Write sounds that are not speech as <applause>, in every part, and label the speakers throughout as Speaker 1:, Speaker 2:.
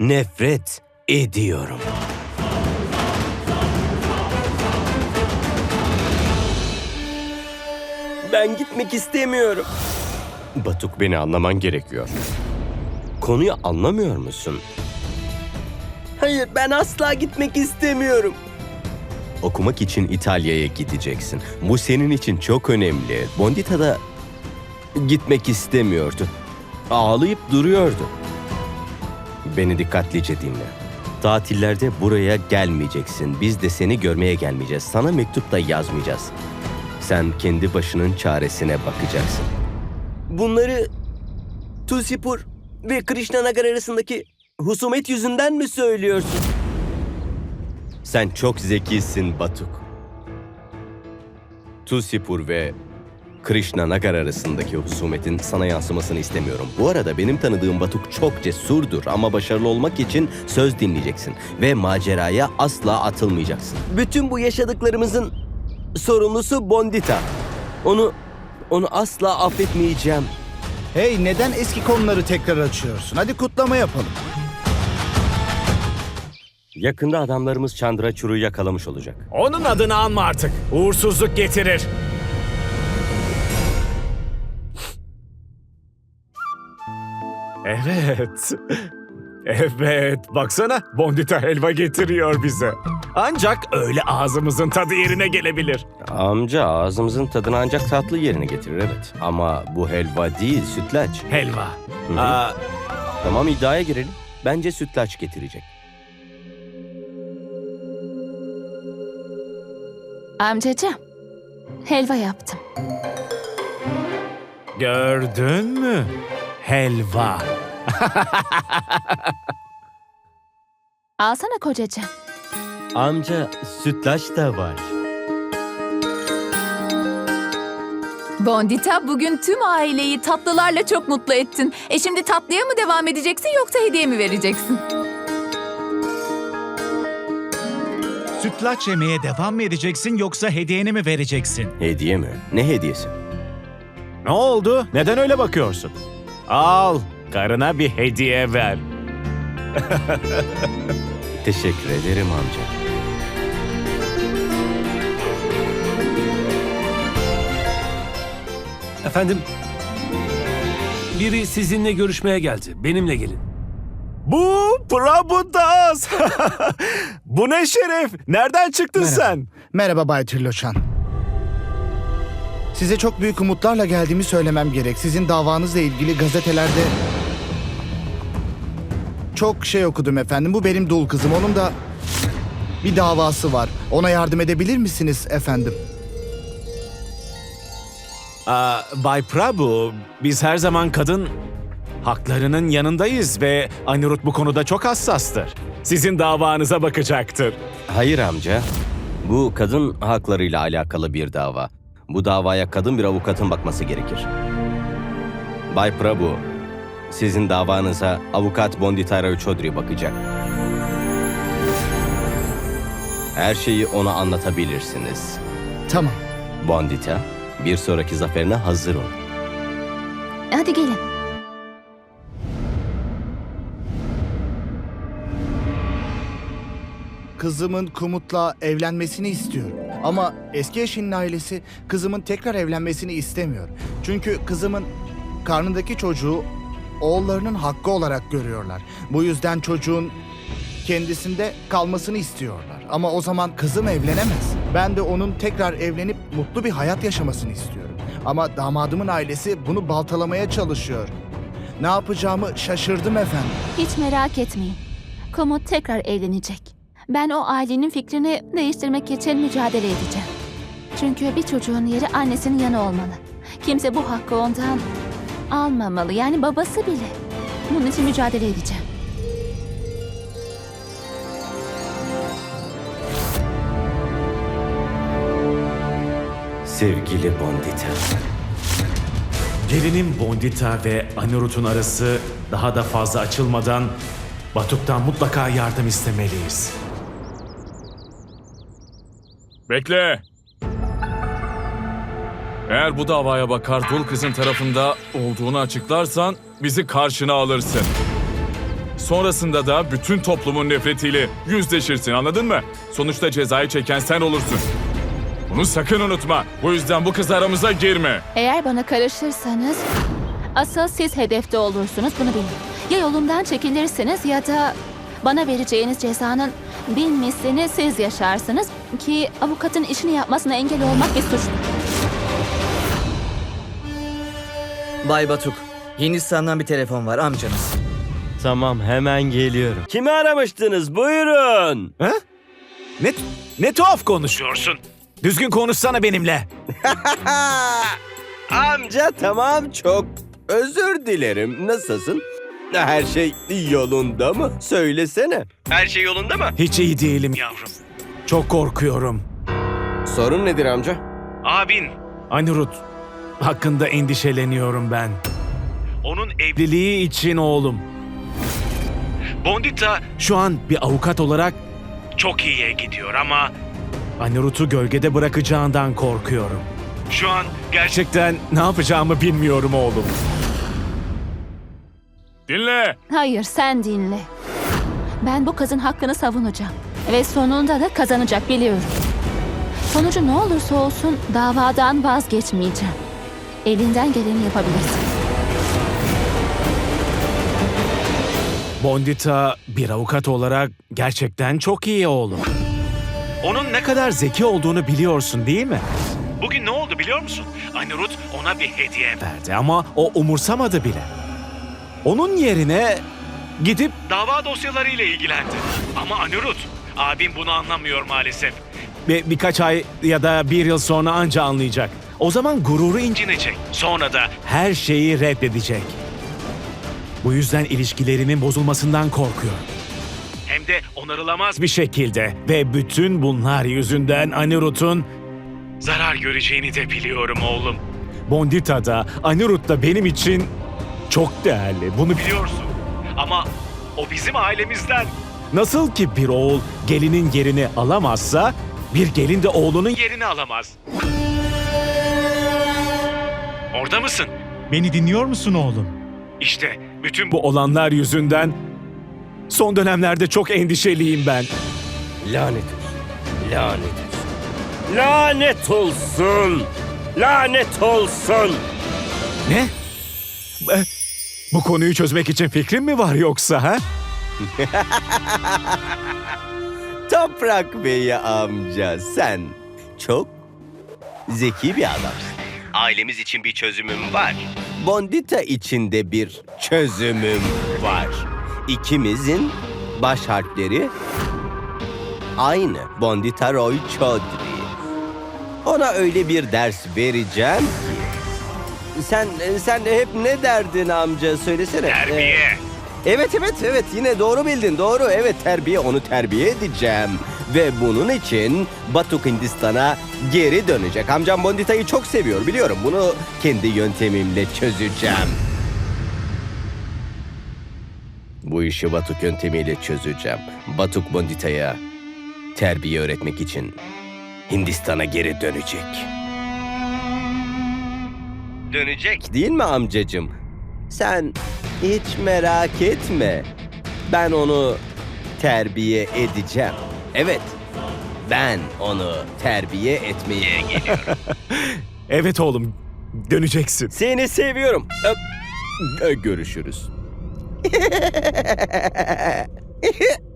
Speaker 1: Nefret ediyorum. Ben gitmek istemiyorum. Batuk beni anlaman gerekiyor. Konuyu anlamıyor musun? Hayır, ben asla gitmek istemiyorum. Okumak için İtalya'ya gideceksin. Bu senin için çok önemli. Bondita da gitmek istemiyordu. Ağlayıp duruyordu. Beni dikkatlice dinle. Tatillerde buraya gelmeyeceksin. Biz de seni görmeye gelmeyeceğiz. Sana mektup da yazmayacağız. Sen kendi başının çaresine bakacaksın. Bunları Tulsipur ve Krishnanagar arasındaki husumet yüzünden mi söylüyorsun? Sen çok zekisin Batuk. Tulsipur ve Krishna Nagar arasındaki husumetin sana yansımasını istemiyorum. Bu arada benim tanıdığım Batuk çok cesurdur ama başarılı olmak için söz dinleyeceksin ve maceraya asla atılmayacaksın. Bütün bu yaşadıklarımızın sorumlusu Bondita. Onu onu asla affetmeyeceğim.
Speaker 2: Hey neden eski konuları tekrar açıyorsun? Hadi kutlama yapalım.
Speaker 1: Yakında adamlarımız Chandra Churu'yu yakalamış olacak.
Speaker 3: Onun adını anma artık. Uğursuzluk getirir. Evet. Evet, baksana Bondita helva getiriyor bize. Ancak öyle ağzımızın tadı yerine gelebilir.
Speaker 1: Amca ağzımızın tadını ancak tatlı yerine getirir evet. Ama bu helva değil sütlaç.
Speaker 3: Helva.
Speaker 1: hı.
Speaker 3: Aa,
Speaker 1: Tamam iddiaya girelim. Bence sütlaç getirecek.
Speaker 4: Amcacığım, helva yaptım.
Speaker 3: gördün mü? Helva. <laughs>
Speaker 4: Alsana kocacığım.
Speaker 1: Amca sütlaç da var.
Speaker 4: Bondita bugün tüm aileyi tatlılarla çok mutlu ettin. E şimdi tatlıya mı devam edeceksin yoksa hediye mi vereceksin?
Speaker 5: Sütlaç yemeye devam mı edeceksin yoksa hediyeni mi vereceksin?
Speaker 1: Hediye mi? Ne hediyesi?
Speaker 3: Ne oldu? Neden öyle bakıyorsun? Al, karına bir hediye ver. <laughs>
Speaker 1: Teşekkür ederim amca.
Speaker 6: Efendim? Biri sizinle görüşmeye geldi. Benimle gelin.
Speaker 3: Bu Prabhu Das. <laughs> Bu ne şeref? Nereden çıktın
Speaker 2: Merhaba.
Speaker 3: sen?
Speaker 2: Merhaba Bay Trilloçan. Size çok büyük umutlarla geldiğimi söylemem gerek. Sizin davanızla ilgili gazetelerde çok şey okudum efendim. Bu benim dul kızım. Onun da bir davası var. Ona yardım edebilir misiniz efendim?
Speaker 3: Aa, Bay Prabhu, biz her zaman kadın haklarının yanındayız ve Anirudh bu konuda çok hassastır. Sizin davanıza bakacaktır.
Speaker 1: Hayır amca. Bu kadın haklarıyla alakalı bir dava. Bu davaya kadın bir avukatın bakması gerekir. Bay Prabhu, sizin davanıza avukat Bondita Ray Chaudhry bakacak. Her şeyi ona anlatabilirsiniz.
Speaker 2: Tamam.
Speaker 1: Bondita, bir sonraki zaferine hazır ol.
Speaker 4: Hadi gelin.
Speaker 2: Kızımın Kumut'la evlenmesini istiyorum. Ama eski eşinin ailesi kızımın tekrar evlenmesini istemiyor. Çünkü kızımın karnındaki çocuğu oğullarının hakkı olarak görüyorlar. Bu yüzden çocuğun kendisinde kalmasını istiyorlar. Ama o zaman kızım evlenemez. Ben de onun tekrar evlenip mutlu bir hayat yaşamasını istiyorum. Ama damadımın ailesi bunu baltalamaya çalışıyor. Ne yapacağımı şaşırdım efendim.
Speaker 4: Hiç merak etmeyin. Komut tekrar evlenecek. Ben o ailenin fikrini değiştirmek için mücadele edeceğim. Çünkü bir çocuğun yeri annesinin yanı olmalı. Kimse bu hakkı ondan almamalı. Yani babası bile. Bunun için mücadele edeceğim.
Speaker 1: Sevgili Bondita.
Speaker 3: Gelinin Bondita ve Anirudh'un arası daha da fazla açılmadan Batuk'tan mutlaka yardım istemeliyiz.
Speaker 7: Bekle. Eğer bu davaya bakar dul kızın tarafında olduğunu açıklarsan bizi karşına alırsın. Sonrasında da bütün toplumun nefretiyle yüzleşirsin anladın mı? Sonuçta cezayı çeken sen olursun. Bunu sakın unutma. Bu yüzden bu kız aramıza girme.
Speaker 4: Eğer bana karışırsanız asıl siz hedefte olursunuz bunu bilin. Ya yolumdan çekilirsiniz ya da bana vereceğiniz cezanın bin mislini siz yaşarsınız ki avukatın işini yapmasına engel olmak bir suçtur.
Speaker 8: Bay Batuk, Hindistan'dan bir telefon var amcanız.
Speaker 1: Tamam hemen geliyorum. Kimi aramıştınız? Buyurun.
Speaker 3: Ha? Ne, ne tuhaf konuşuyorsun. Düzgün konuşsana benimle. <laughs>
Speaker 1: Amca tamam çok özür dilerim. Nasılsın? Her şey yolunda mı? Söylesene. Her şey yolunda mı?
Speaker 3: Hiç iyi değilim yavrum. Çok korkuyorum.
Speaker 1: Sorun nedir amca?
Speaker 3: Abin. Anirut hakkında endişeleniyorum ben. Onun evliliği için oğlum. Bondita şu an bir avukat olarak çok iyiye gidiyor ama Anirut'u gölgede bırakacağından korkuyorum. Şu an gerçekten ne yapacağımı bilmiyorum oğlum.
Speaker 7: Dinle.
Speaker 4: Hayır sen dinle. Ben bu kızın hakkını savunacağım. Ve sonunda da kazanacak biliyorum. Sonucu ne olursa olsun davadan vazgeçmeyeceğim. Elinden geleni yapabilirsin.
Speaker 3: Bondita bir avukat olarak gerçekten çok iyi oğlum. Onun ne kadar zeki olduğunu biliyorsun değil mi? Bugün ne oldu biliyor musun? Anirut ona bir hediye verdi ama o umursamadı bile. Onun yerine gidip dava dosyalarıyla ilgilendi. Ama Anirut, abim bunu anlamıyor maalesef. Ve birkaç ay ya da bir yıl sonra anca anlayacak. O zaman gururu incinecek. Sonra da her şeyi reddedecek. Bu yüzden ilişkilerinin bozulmasından korkuyorum. Hem de onarılamaz bir şekilde. Ve bütün bunlar yüzünden Anirud'un zarar göreceğini de biliyorum oğlum. Bondita da Anirud da benim için çok değerli. Bunu biliyorsun. Ama o bizim ailemizden. Nasıl ki bir oğul gelinin yerini alamazsa bir gelin de oğlunun yerini alamaz. Orada mısın?
Speaker 5: Beni dinliyor musun oğlum?
Speaker 3: İşte bütün bu olanlar yüzünden son dönemlerde çok endişeliyim ben.
Speaker 1: Lanet olsun. Lanet olsun. Lanet olsun. Lanet olsun.
Speaker 3: Ne? E, Bu konuyu çözmek için fikrin mi var yoksa ha? <laughs>
Speaker 1: Toprak Bey amca sen çok zeki bir adamsın. Ailemiz için bir çözümüm var. Bondita için de bir çözümüm var. İkimizin baş harfleri aynı. Bondita Roy Chaudhry. Ona öyle bir ders vereceğim. Sen sen hep ne derdin amca söylesene. Ee, Evet evet evet yine doğru bildin doğru evet terbiye onu terbiye edeceğim. Ve bunun için Batuk Hindistan'a geri dönecek. Amcam Bondita'yı çok seviyor biliyorum bunu kendi yöntemimle çözeceğim. Bu işi Batuk yöntemiyle çözeceğim. Batuk Bondita'ya terbiye öğretmek için Hindistan'a geri dönecek. Dönecek değil mi amcacım? Sen hiç merak etme. Ben onu terbiye edeceğim. Evet. Ben onu terbiye etmeye geliyorum. <laughs>
Speaker 3: Evet oğlum, döneceksin.
Speaker 1: Seni seviyorum. Öp. Görüşürüz. <laughs>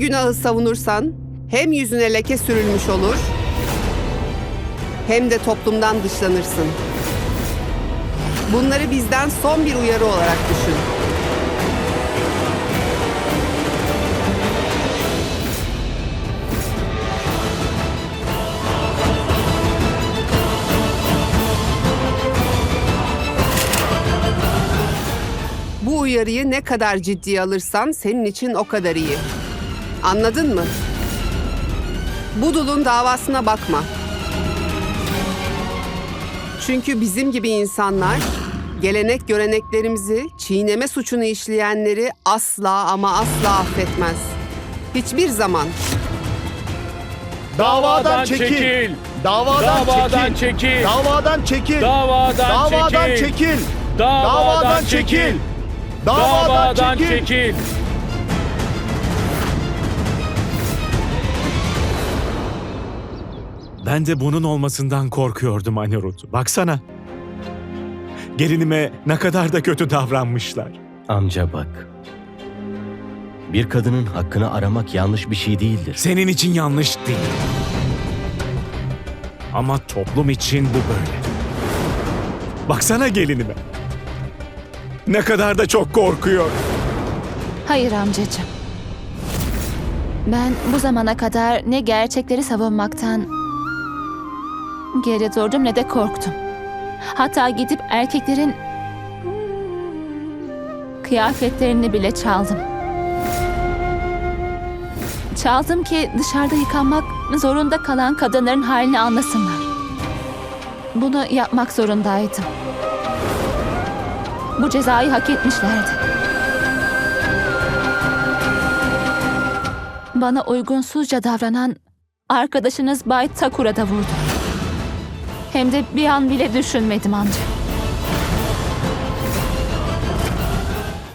Speaker 9: günahı savunursan hem yüzüne leke sürülmüş olur hem de toplumdan dışlanırsın. Bunları bizden son bir uyarı olarak düşün. Bu uyarıyı ne kadar ciddiye alırsan senin için o kadar iyi. Anladın mı? Budul'un davasına bakma. Çünkü bizim gibi insanlar Gelenek göreneklerimizi, çiğneme suçunu işleyenleri asla ama asla affetmez. Hiçbir zaman.
Speaker 2: Davadan çekil. Davadan çekil. Davadan çekil. Davadan çekil. Davadan çekil. Davadan çekil.
Speaker 3: Ben de bunun olmasından korkuyordum Anirudh. Baksana. Gelinime ne kadar da kötü davranmışlar.
Speaker 1: Amca bak. Bir kadının hakkını aramak yanlış bir şey değildir.
Speaker 3: Senin için yanlış değil. Ama toplum için bu böyle. Baksana gelinime. Ne kadar da çok korkuyor.
Speaker 4: Hayır amcacığım. Ben bu zamana kadar ne gerçekleri savunmaktan geri durdum ne de korktum. Hatta gidip erkeklerin kıyafetlerini bile çaldım. Çaldım ki dışarıda yıkanmak zorunda kalan kadınların halini anlasınlar. Bunu yapmak zorundaydım. Bu cezayı hak etmişlerdi. Bana uygunsuzca davranan arkadaşınız Bay Takura da vurdu. Hem de bir an bile düşünmedim amca.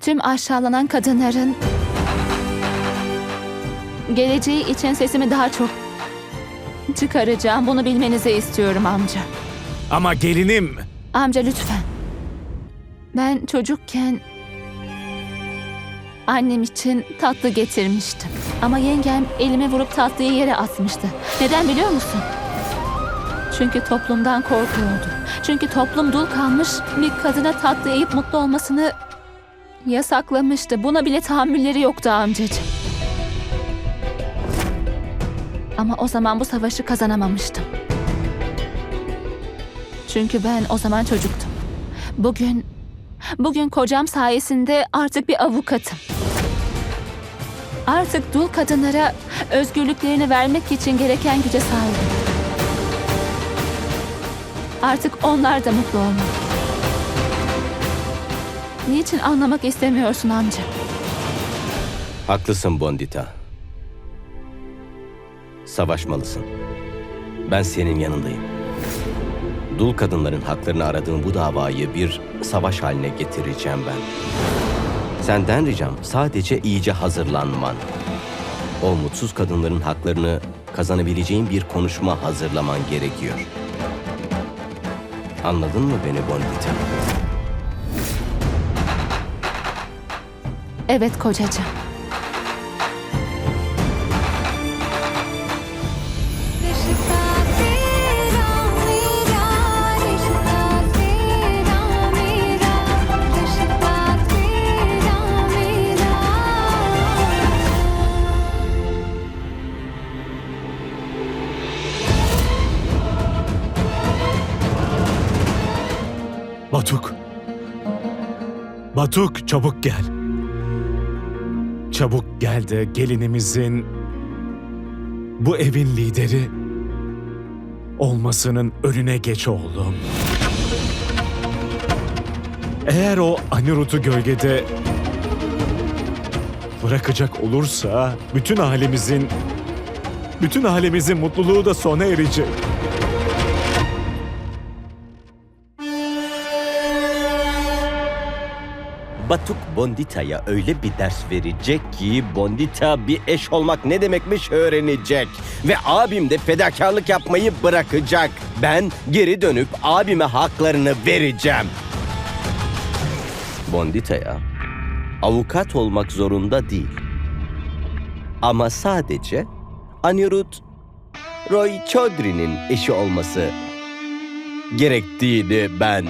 Speaker 4: Tüm aşağılanan kadınların geleceği için sesimi daha çok çıkaracağım. Bunu bilmenizi istiyorum amca.
Speaker 3: Ama gelinim
Speaker 4: Amca lütfen. Ben çocukken annem için tatlı getirmiştim. Ama yengem elime vurup tatlıyı yere atmıştı. Neden biliyor musun? Çünkü toplumdan korkuyordu. Çünkü toplum dul kalmış bir kadına tatlı yiyip mutlu olmasını yasaklamıştı. Buna bile tahammülleri yoktu amcacığım. Ama o zaman bu savaşı kazanamamıştım. Çünkü ben o zaman çocuktum. Bugün, bugün kocam sayesinde artık bir avukatım. Artık dul kadınlara özgürlüklerini vermek için gereken güce sahibim. Artık onlar da mutlu olmalı. Niçin anlamak istemiyorsun amca?
Speaker 1: Haklısın Bondita. Savaşmalısın. Ben senin yanındayım. Dul kadınların haklarını aradığın bu davayı bir savaş haline getireceğim ben. Senden ricam sadece iyice hazırlanman. O mutsuz kadınların haklarını kazanabileceğin bir konuşma hazırlaman gerekiyor. Anladın mı beni Bondita?
Speaker 4: Evet kocacığım.
Speaker 3: Batuk. Batuk çabuk gel. Çabuk gel de gelinimizin bu evin lideri olmasının önüne geç oğlum. Eğer o Anirud'u gölgede bırakacak olursa bütün ailemizin bütün ailemizin mutluluğu da sona erecek.
Speaker 1: Batuk Bondita'ya öyle bir ders verecek ki Bondita bir eş olmak ne demekmiş öğrenecek. Ve abim de fedakarlık yapmayı bırakacak. Ben geri dönüp abime haklarını vereceğim. Bondita'ya avukat olmak zorunda değil. Ama sadece Anirudh Roy Chaudhry'nin eşi olması gerektiğini ben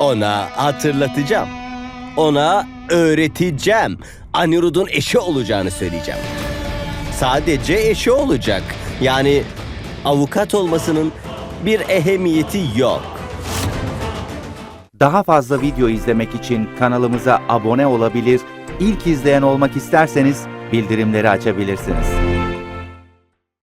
Speaker 1: ona hatırlatacağım. Ona öğreteceğim. Anirud'un eşi olacağını söyleyeceğim. Sadece eşi olacak. Yani avukat olmasının bir ehemmiyeti yok.
Speaker 10: Daha fazla video izlemek için kanalımıza abone olabilir, ilk izleyen olmak isterseniz bildirimleri açabilirsiniz.